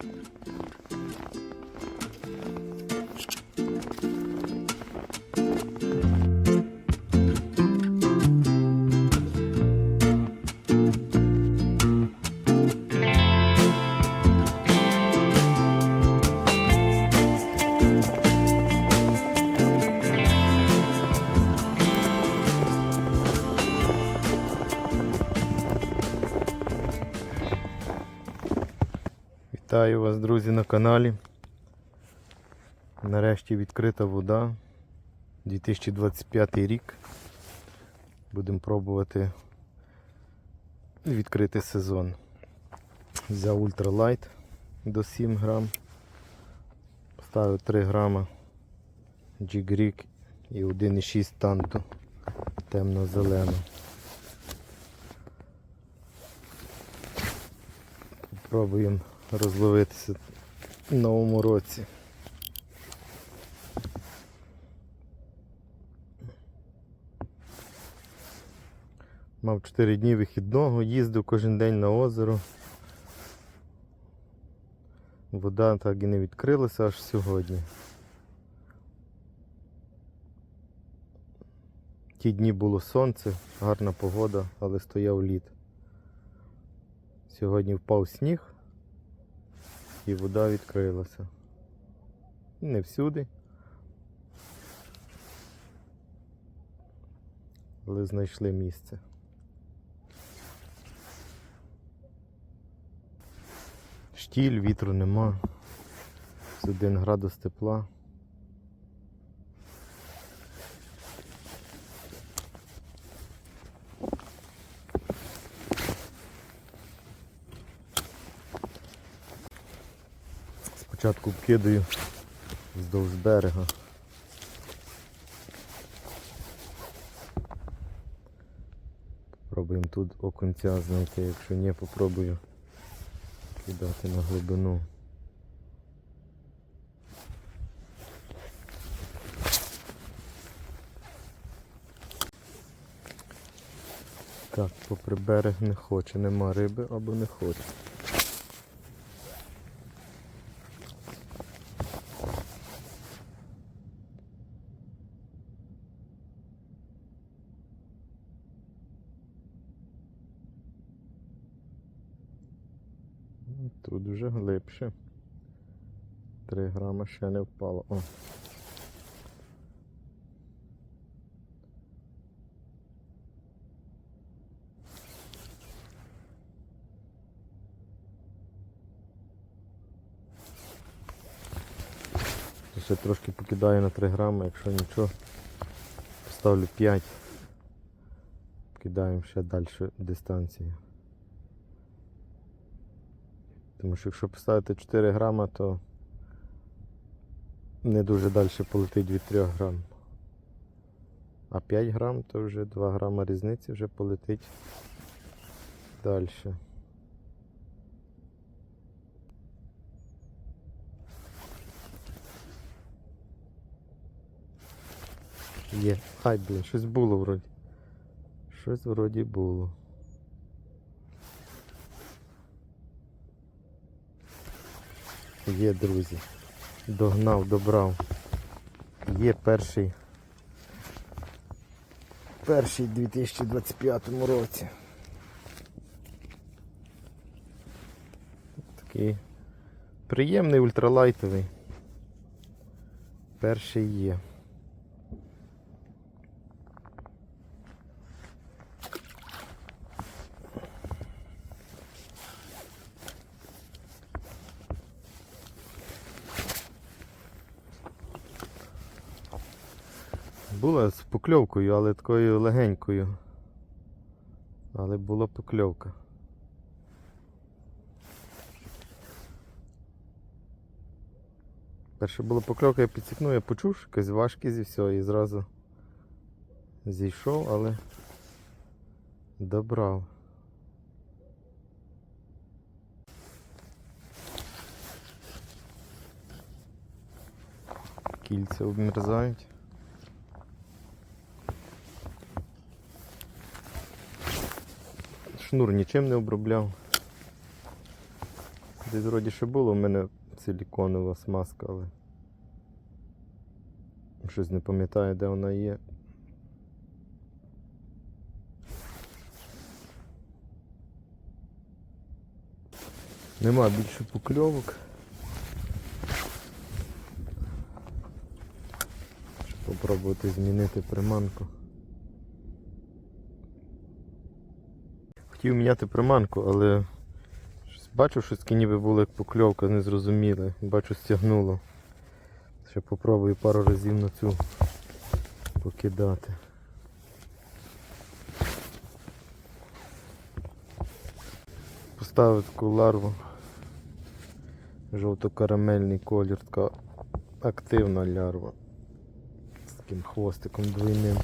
どんどん。Вітаю вас, друзі, на каналі. Нарешті відкрита вода. 2025 рік. Будемо пробувати відкрити сезон. Взяв ультралайт до 7 грам. Поставив 3 грама Джігрік і 1,6 танту темно-зелену. Попробуємо розловитися в новому році. Мав 4 дні вихідного, їздив кожен день на озеро. Вода так і не відкрилася аж сьогодні. Ті дні було сонце, гарна погода, але стояв лід. Сьогодні впав сніг і вода відкрилася. Не всюди. Але знайшли місце. Штіль, вітру нема. З 1 градус тепла. Спочатку вкидаю вздовж берега. Пробуємо тут окунця знайти, якщо ні, попробую кидати на глибину. Так, попри берег не хоче, нема риби або не хоче. Тут вже глибше. 3 грама ще не впало. О. Ще трошки покидаю на 3 грами, якщо нічого, поставлю 5. Кидаємо ще далі дистанцію. Тому що якщо поставити 4 грама, то не дуже далі полетить від 3 грам. А 5 грам, то вже 2 грама різниці вже полетить далі. Є. Ай, блін, щось було вроді. Щось вроді було. Є, друзі. Догнав, добрав. Є перший. Перший 2025 році. Такий приємний ультралайтовий. Перший є. Була з покльовкою, але такою легенькою. Але була покльовка. Перше була покльовка, я підсікнув, я почув, якась важкість і все, і зразу зійшов, але добрав. Кільця обмерзають. Шнур нічим не обробляв. Десь вроді ще було в мене силіконова смазка, але щось не пам'ятаю, де вона є. Нема більше покльовок. Попробувати змінити приманку. Хотів міняти приманку, але бачу, що таке ніби було як покльовка, незрозуміле. Бачу, стягнуло. Ще попробую пару разів на цю покидати. Поставив таку ларву. Жовто-карамельний колір, така активна лярва. З таким хвостиком двойним.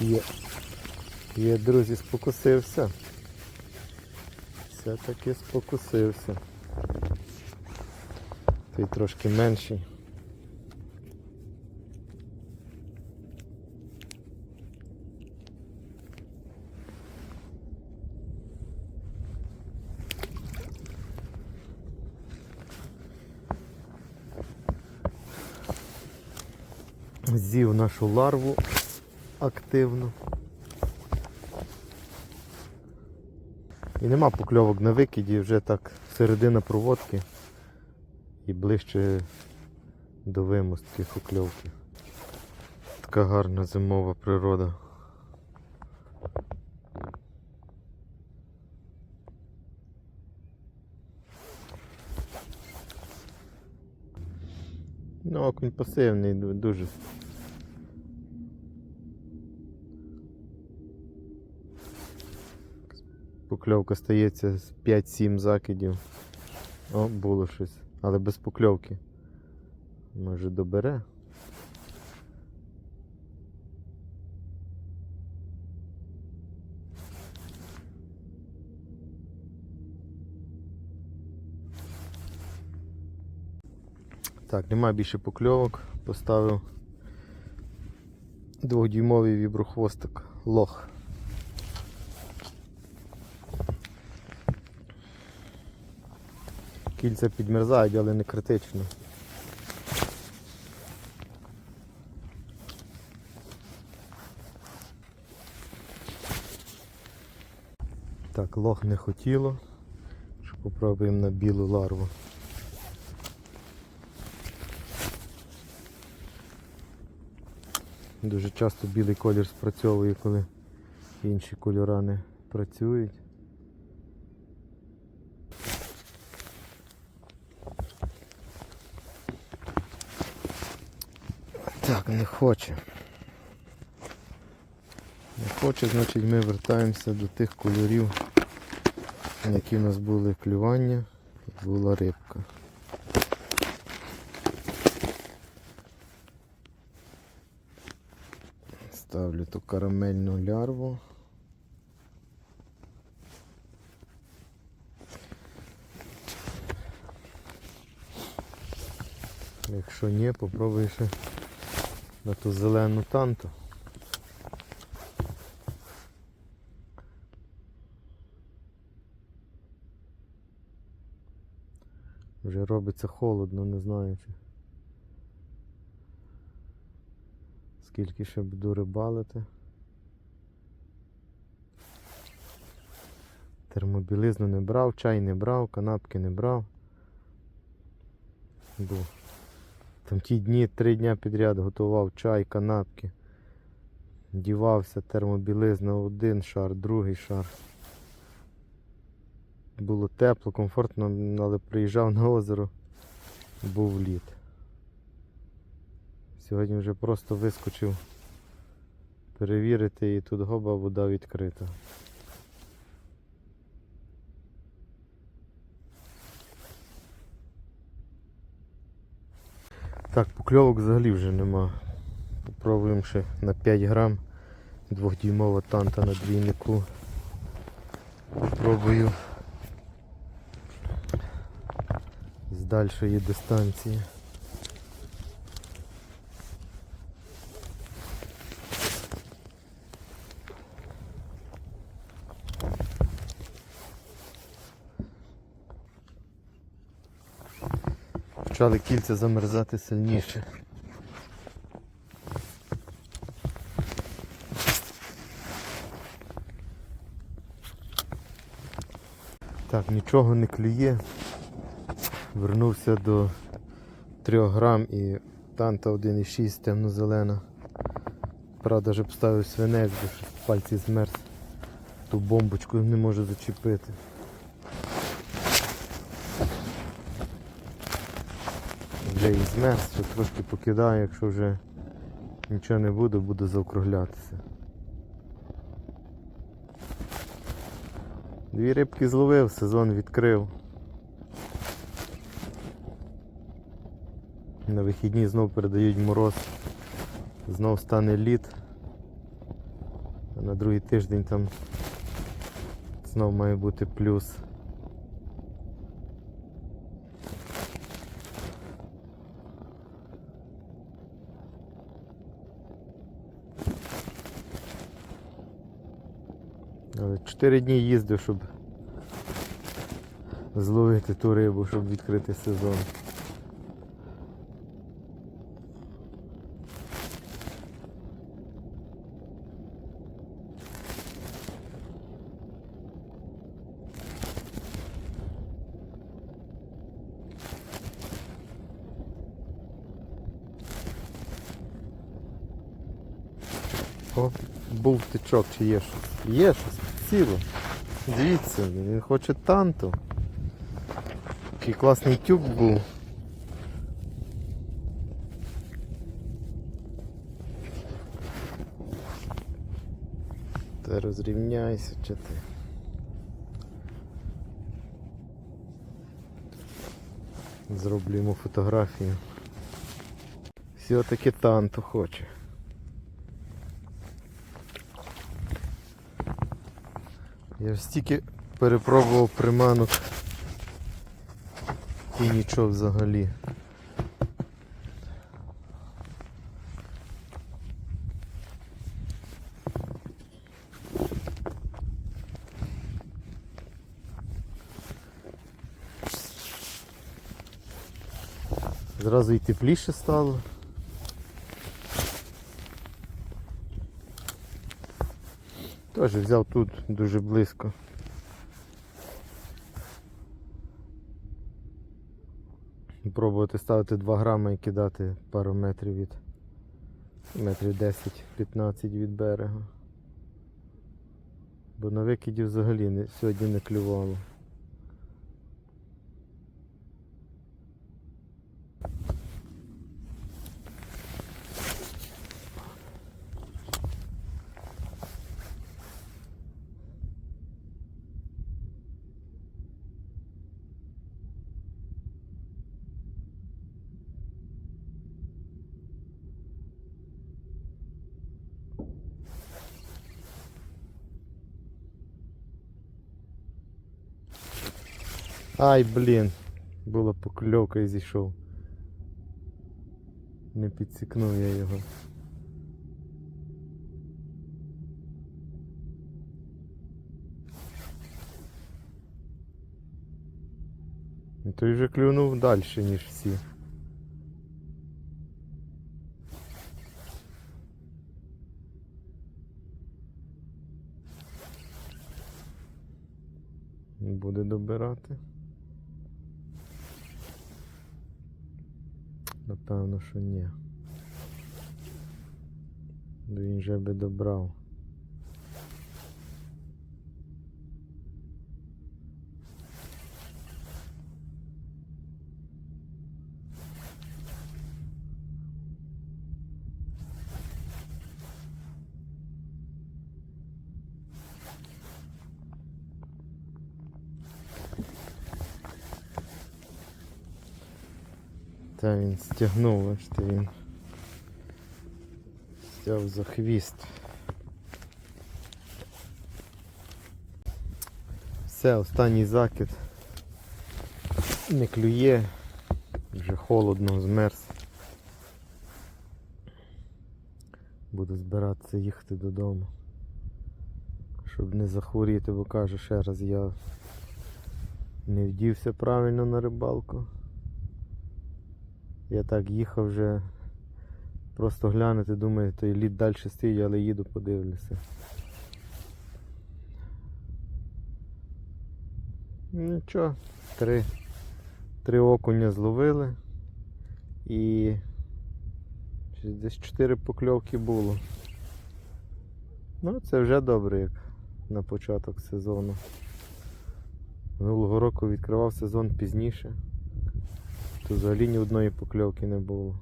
Є. Є, друзі, спокусився. Все-таки спокусився. Той трошки менший. З'їв нашу ларву активно. І нема покльовок на викиді, вже так середина проводки і ближче до вимостки покльовки. Така гарна зимова природа. Ну, окунь пасивний, дуже Покльовка стається з 5-7 закидів. О, було щось. Але без покльовки. Може добере. Так, немає більше покльовок. Поставив двохдюймовий віброхвостик лох. Кільця підмерзають, але не критично. Так, лох не хотіло. Попробуємо на білу ларву. Дуже часто білий колір спрацьовує, коли інші кольори не працюють. Так, не хоче. Не хоче, значить ми вертаємося до тих кольорів, які в нас були клювання і була рибка. Ставлю ту карамельну лярву. Якщо ні, попробуй ще на ту зелену танту. Вже робиться холодно, не знаю чи скільки ще буду рибалити. Термобілизну не брав, чай не брав, канапки не брав. Був там ті дні, три дня підряд готував чай, канапки. Дівався термобілизна один шар, другий шар. Було тепло, комфортно, але приїжджав на озеро, був лід. Сьогодні вже просто вискочив перевірити і тут гоба вода відкрита. Так, покльовок взагалі вже нема. Попробуємо ще на 5 грам двохдюймова танта на двійнику. Попробую з дальшої дистанції. Почали кільця замерзати сильніше. Так, нічого не клює. Вернувся до 3 грам і танта 1,6 темно-зелена. Правда, вже поставив свинець, бо щось пальці змерз. Ту бомбочку не можу зачепити. Вже і змерз, що трошки покидаю, якщо вже нічого не буде, буду заокруглятися. Дві рибки зловив, сезон відкрив. На вихідні знов передають мороз, знов стане лід. А на другий тиждень там знов має бути плюс. Але 4 дні їздив, щоб зловити ту рибу, щоб відкрити сезон. О, був тичок, чи є щось? Є щось, ціло. Дивіться, він хоче танту. Який класний тюк був. Та розрівняйся, чи ти. Зроблю йому фотографію. Все-таки танту хоче. Я стільки перепробував приманок і нічого взагалі. Зразу і тепліше стало. Теж взяв тут дуже близько. Пробувати ставити 2 грами і кидати пару метрів від метрів 10-15 від берега. Бо на викидів взагалі не, сьогодні не клювало. Ай, блін. Була покльовка і зійшов. Не підсікнув я його. Ну, Той вже клюнув далі, ніж всі. Буде добирати. Напевно, що ні. Він же би добрав. Та він стягнув, бачите, він стяв за хвіст. Все, останній закид. Не клює, вже холодно, змерз. Буду збиратися їхати додому. Щоб не захворіти, бо каже ще раз, я не вдівся правильно на рибалку. Я так їхав вже. Просто глянути, думаю, той лід далі стоїть, але їду подивлюся. Нічого, три, три окуня зловили і десь чотири покльовки було. Ну, це вже добре, як на початок сезону. Минулого року відкривав сезон пізніше. То взагалі ні одної покльовки не було.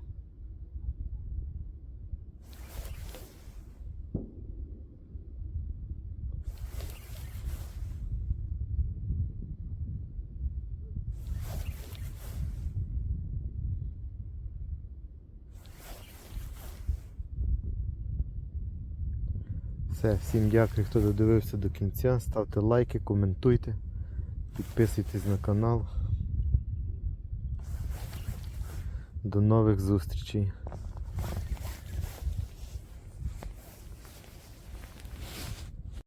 Все, всім дякую, хто додивився до кінця. Ставте лайки, коментуйте, підписуйтесь на канал. До нових зустрічей.